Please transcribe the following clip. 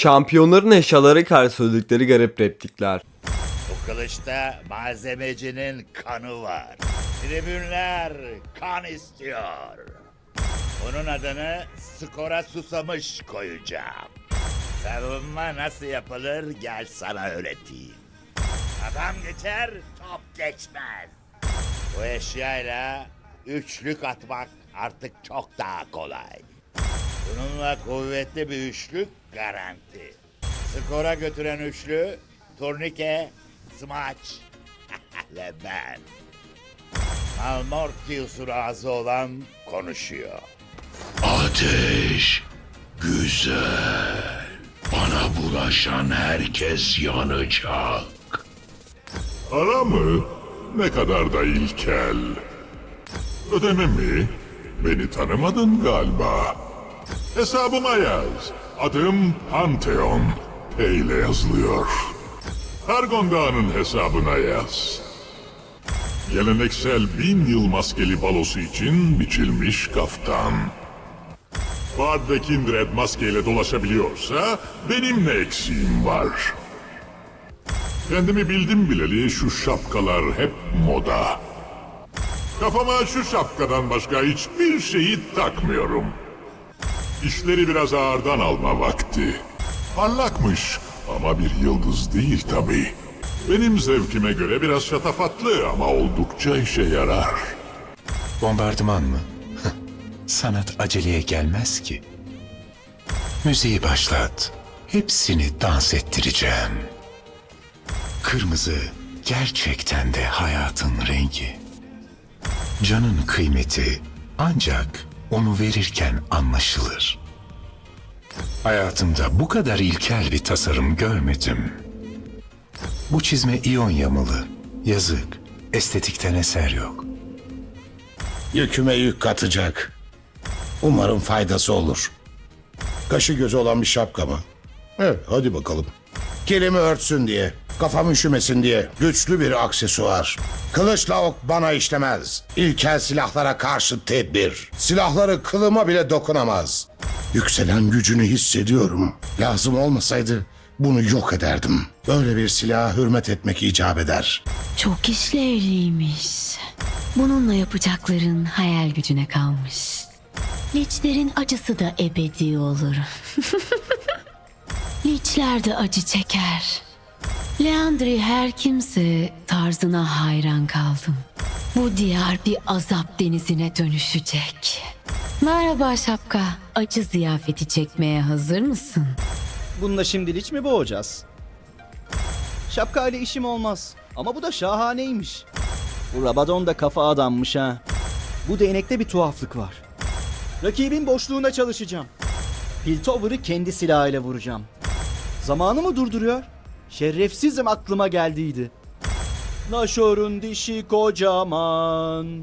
Şampiyonların eşyaları karşı söyledikleri garip replikler. Bu kılıçta malzemecinin kanı var. Tribünler kan istiyor. Bunun adını skora susamış koyacağım. Savunma nasıl yapılır gel sana öğreteyim. Adam geçer, top geçmez. Bu eşyayla üçlük atmak artık çok daha kolay. Bununla kuvvetli bir üçlük garanti. Skora götüren üçlü, turnike, smaç ve ben. Malmortius'un ağzı olan konuşuyor. Ateş güzel. Bana bulaşan herkes yanacak. Para mı? Ne kadar da ilkel. Ödeme mi? Beni tanımadın galiba. Hesabıma yaz. Adım Pantheon. P ile yazılıyor. Argon Dağı'nın hesabına yaz. Geleneksel bin yıl maskeli balosu için biçilmiş kaftan. Bard ve Kindred maskeyle dolaşabiliyorsa benim ne eksiğim var? Kendimi bildim bileli şu şapkalar hep moda. Kafama şu şapkadan başka hiçbir şeyi takmıyorum. İşleri biraz ağırdan alma vakti. Parlakmış ama bir yıldız değil tabii. Benim zevkime göre biraz şatafatlı ama oldukça işe yarar. Bombardıman mı? Sanat aceleye gelmez ki. Müziği başlat. Hepsini dans ettireceğim. Kırmızı gerçekten de hayatın rengi. Canın kıymeti ancak onu verirken anlaşılır. Hayatımda bu kadar ilkel bir tasarım görmedim. Bu çizme iyon yamalı. Yazık. Estetikten eser yok. Yüküme yük katacak. Umarım faydası olur. Kaşı gözü olan bir şapka mı? Evet, hadi bakalım. Kelimi örtsün diye, kafam üşümesin diye güçlü bir aksesuar. Kılıçla ok bana işlemez. İlkel silahlara karşı tedbir. Silahları kılıma bile dokunamaz. Yükselen gücünü hissediyorum. Lazım olmasaydı bunu yok ederdim. Böyle bir silaha hürmet etmek icap eder. Çok işlevliymiş. Bununla yapacakların hayal gücüne kalmış. Liçlerin acısı da ebedi olur. Liçler de acı çeker. Leandri her kimse tarzına hayran kaldım. Bu diyar bir azap denizine dönüşecek. Merhaba şapka. Acı ziyafeti çekmeye hazır mısın? Bununla şimdilik mi boğacağız? Şapkayla işim olmaz. Ama bu da şahaneymiş. Bu Rabadon da kafa adammış ha. Bu değnekte bir tuhaflık var. Rakibin boşluğuna çalışacağım. Piltover'ı kendi silahıyla vuracağım. Zamanı mı durduruyor? Şerefsizim aklıma geldiydi. Naşor'un dişi kocaman.